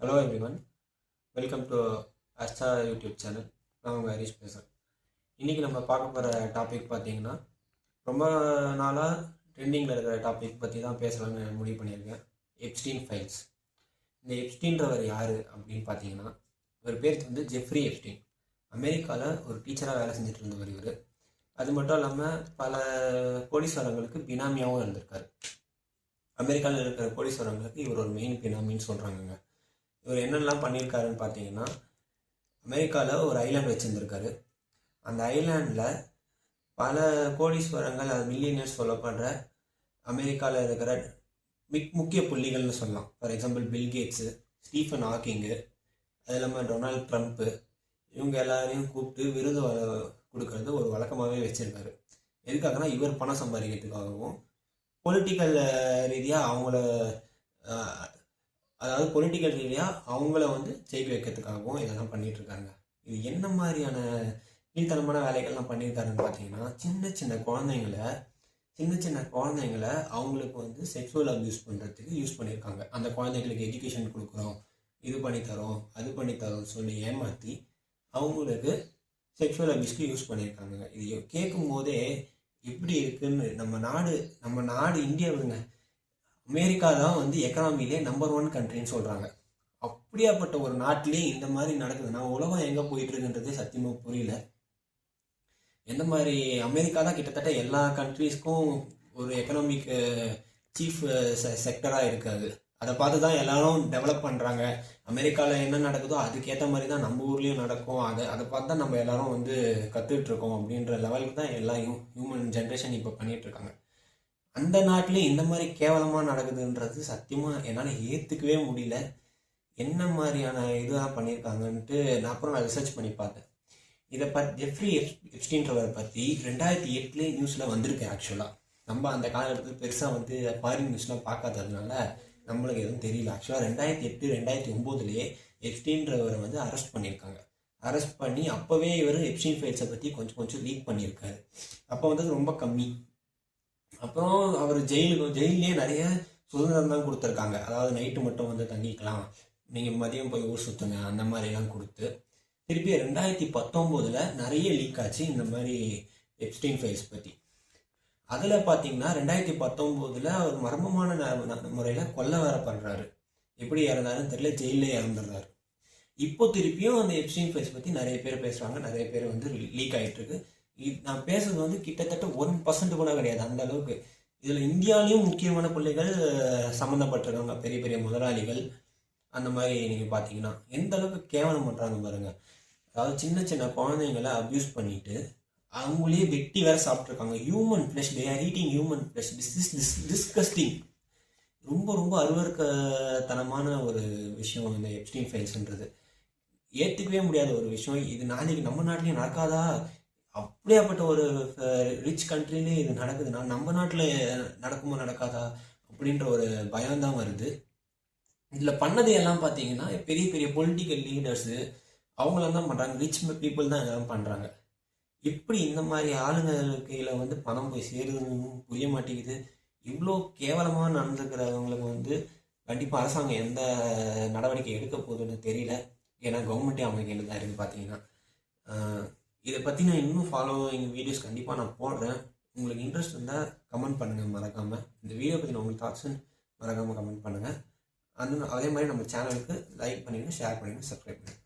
Hello everyone welcome to Astha YouTube channel நான் உங்கள் ஹரீஷ் பேசுகிறேன் இன்றைக்கி நம்ம பார்க்க போகிற டாபிக் பார்த்தீங்கன்னா ரொம்ப நாளாக ட்ரெண்டிங்கில் இருக்கிற டாபிக் பற்றி தான் பேசலாம்னு முடிவு பண்ணியிருக்கேன். எப்ஸ்டீன் ஃபைல்ஸ் இந்த எப்ஸ்டீன்றவர் யார் அப்படின்னு பார்த்தீங்கன்னா இவர் பேர் வந்து ஜெஃப்ரி எப்ஸ்டீன் அமெரிக்காவில் ஒரு டீச்சராக வேலை செஞ்சுட்டு இருந்தவர் இவர். அது மட்டும் இல்லாமல் பல கோடீஸ்வரங்களுக்கு பினாமியாகவும் இருந்திருக்காரு. அமெரிக்காவில் இருக்கிற கோடீஸ்வரங்களுக்கு இவர் ஒரு மெயின் பினாமின்னு சொல்கிறாங்கங்க இவர் என்னெல்லாம் பண்ணியிருக்காருன்னு பார்த்தீங்கன்னா அமெரிக்காவில் ஒரு ஐலாண்ட் வச்சுருந்துருக்காரு. அந்த ஐலாண்டில் பல கோடீஸ்வரங்கள் அது மில்லியனர்ஸ் சொல்லப்படுற அமெரிக்காவில் இருக்கிற மிக் முக்கிய புள்ளிகள்னு சொல்லலாம். For example Bill Gates Stephen Hawking அது இல்லாமல் டொனால்ட் ட்ரம்ப்பு இவங்க எல்லாரையும் கூப்பிட்டு விருது கொடுக்கறது ஒரு வழக்கமாகவே வச்சுருக்காரு. எதுக்காகனா இவர் பணம் சம்பாதிக்கிறதுக்காகவும் பொலிட்டிக்கல் ரீதியாக அவங்கள அதாவது பொலிட்டிக்கல் ரீதியாக அவங்கள வந்து ஜெயிக்க வைக்கிறதுக்காகவும் இதெல்லாம் பண்ணிகிட்ருக்காங்க இது என்ன மாதிரியான கீழ்த்தனமான வேலைகள்லாம் பண்ணியிருக்காருன்னு பார்த்தீங்கன்னா சின்ன சின்ன குழந்தைங்கள சின்ன சின்ன குழந்தைங்கள அவங்களுக்கு வந்து செக்ஸுவல் அப்யூஸ் பண்ணுறதுக்கு யூஸ் பண்ணியிருக்காங்க. அந்த குழந்தைங்களுக்கு எஜுகேஷன் கொடுக்குறோம் இது பண்ணி தரோம் அது பண்ணி தரோம் சொல்லி ஏமாற்றி அவங்களுக்கு செக்ஷுவல் அபியூஸ்க்கு யூஸ் பண்ணியிருக்காங்க. இது கேட்கும் போதே எப்படி இருக்குன்னு நம்ம நாடு நம்ம நாடு இந்தியாவுங்க அமெரிக்கா தான் வந்து எக்கனாமிலே நம்பர் ஒன் கண்ட்ரின்னு சொல்கிறாங்க அப்படியாப்பட்ட ஒரு நாட்டிலே இந்த மாதிரி நடக்குதுன்னா உலகம் எங்கே போயிட்டு இருக்குன்றதே சத்தியமாக புரியல. எந்த மாதிரி அமெரிக்கா தான் கிட்டத்தட்ட எல்லா கண்ட்ரீஸ்க்கும் ஒரு எக்கனாமிக் சீஃப் செக்டராக இருக்காது. அதை பார்த்து தான் எல்லாரும் டெவலப் பண்ணுறாங்க அமெரிக்காவில் என்ன நடக்குதோ அதுக்கேற்ற மாதிரி தான் நம்ம ஊர்லேயும் நடக்கும். அதை அதை பார்த்து தான் நம்ம எல்லாரும் வந்து கற்றுட்ருக்கோம் அப்படின்ற லெவலுக்கு தான் எல்லா ஹியூமன் ஜென்ரேஷன் இப்போ பண்ணிகிட்ருக்காங்க அந்த நாட்டிலே இந்த மாதிரி கேவலமாக நடக்குதுன்றது சத்தியமாக என்னால் ஏற்றுக்கவே முடியல. என்ன மாதிரியான இதெல்லாம் பண்ணியிருக்காங்கன்ட்டு நான் அப்புறம் நான் ரிசர்ச் பண்ணி பார்த்தேன். இதை பற்றி ஜெஃப்ரி எப்ஸ்டீன்றவரை பற்றி ரெண்டாயிரத்தி எட்டுலேயே நியூஸில் வந்திருக்கேன் ஆக்சுவலாக நம்ம அந்த காலகட்டத்தில் பெருசாக வந்து ஃபாரின் நியூஸ்லாம் பார்க்காததுனால நம்மளுக்கு எதுவும் தெரியல. ஆக்சுவலாக ரெண்டாயிரத்தி எட்டு ரெண்டாயிரத்தி ஒம்போதுலேயே எப்ஸ்டீன்றவரை வந்து அரெஸ்ட் பண்ணியிருக்காங்க அரெஸ்ட் பண்ணி அப்போவே இவர் எப்ஸ்டீன் ஃபைல்ஸை பற்றி கொஞ்சம் கொஞ்சம் லீக் பண்ணியிருக்காரு அப்போ வந்து அது ரொம்ப கம்மி. அப்புறம் அவர் ஜெயிலுக்கு ஜெயிலே நிறைய சுதந்திரம் தான் கொடுத்துருக்காங்க. அதாவது நைட்டு மட்டும் வந்து தங்கிக்கலாம். நீங்கள் மதியம் போய் ஊர் சுற்றுங்க அந்த மாதிரிலாம் கொடுத்து. திருப்பி ரெண்டாயிரத்தி பத்தொம்போதில் நிறைய லீக் ஆச்சு இந்த மாதிரி எப்ஸ்டீன் ஃபைல்ஸ் பற்றி அதில் பார்த்தீங்கன்னா ரெண்டாயிரத்தி பத்தொம்போதில் அவர் மர்மமான முறையில் கொல்ல வேற பண்ணுறாரு எப்படி இறந்தாருன்னு தெரியல ஜெயிலே இறந்துடுறாரு. இப்போ திருப்பியும் அந்த எப்ஸ்டீன் ஃபைல்ஸ் பற்றி நிறைய பேர் பேசுகிறாங்க நிறைய பேர் வந்து லீக் ஆகிட்டு இருக்கு. இது நான் பேசுறது வந்து கிட்டத்தட்ட ஒன் பர்சன்ட் கூட கிடையாது அந்த அளவுக்கு. இதில் இந்தியாவிலையும் முக்கியமான பிள்ளைகள் சம்மந்தப்பட்டிருக்காங்க பெரிய பெரிய முதலாளிகள் அந்த மாதிரி நீங்கள் பார்த்தீங்கன்னா எந்த அளவுக்கு கேவலம் பண்ணுறாங்க பாருங்கள் அதாவது சின்ன சின்ன குழந்தைங்களை அப்யூஸ் பண்ணிட்டு அவங்களே வெட்டி வேற சாப்பிட்ருக்காங்க human flesh they are eating human flesh this is dis disgusting ரொம்ப ரொம்ப அருவருக்கத்தனமான ஒரு விஷயம் இந்த எப்ஸ்டீன் ஃபைல்ஸ்ன்றது ஏற்றுக்கவே முடியாத ஒரு விஷயம். இது நாளைக்கு நம்ம நாட்டிலையும் நடக்காதா? அப்படியாப்பட்ட ஒரு ரிச் கண்ட்ரிலே இது நடக்குதுன்னா நம்ம நாட்டில் நடக்குமா நடக்காதா? அப்படின்ற ஒரு பயம்தான் வருது. இதில் பண்ணது எல்லாம் பார்த்தீங்கன்னா பெரிய பெரிய பொலிட்டிக்கல் லீடர்ஸு அவங்களாம் தான் பண்ணுறாங்க ரிச் பீப்புள் தான் எல்லாம் பண்ணுறாங்க எப்படி இந்த மாதிரி ஆளுங்க வந்து பணம் போய் சேருதுன்னு புரிய மாட்டேங்குது. இவ்வளோ கேவலமாக நடந்துக்கிறவங்களுக்கு வந்து கண்டிப்பாக அரசாங்கம் எந்த நடவடிக்கை எடுக்க போகுதுன்னு தெரியல. ஏன்னா கவர்மெண்ட்டே அவங்க கையில் தான் இருக்குது பார்த்தீங்கன்னா இதை பற்றி நான் இன்னும் ஃபாலோவிங் வீடியோஸ் கண்டிப்பாக நான் போடுறேன். உங்களுக்கு இன்ட்ரெஸ்ட் இருந்தால் கமெண்ட் பண்ணுங்கள் மறக்காமல் இந்த வீடியோ பற்றி உங்களுக்கு தாட்ஸுன்னு மறக்காமல் கமெண்ட் பண்ணுங்கள் அந்த அதே மாதிரி நம்ம சேனலுக்கு லைக் பண்ணிவிடுங்க ஷேர் பண்ணிவிடுங்க சப்ஸ்கிரைப் பண்ணுங்கள்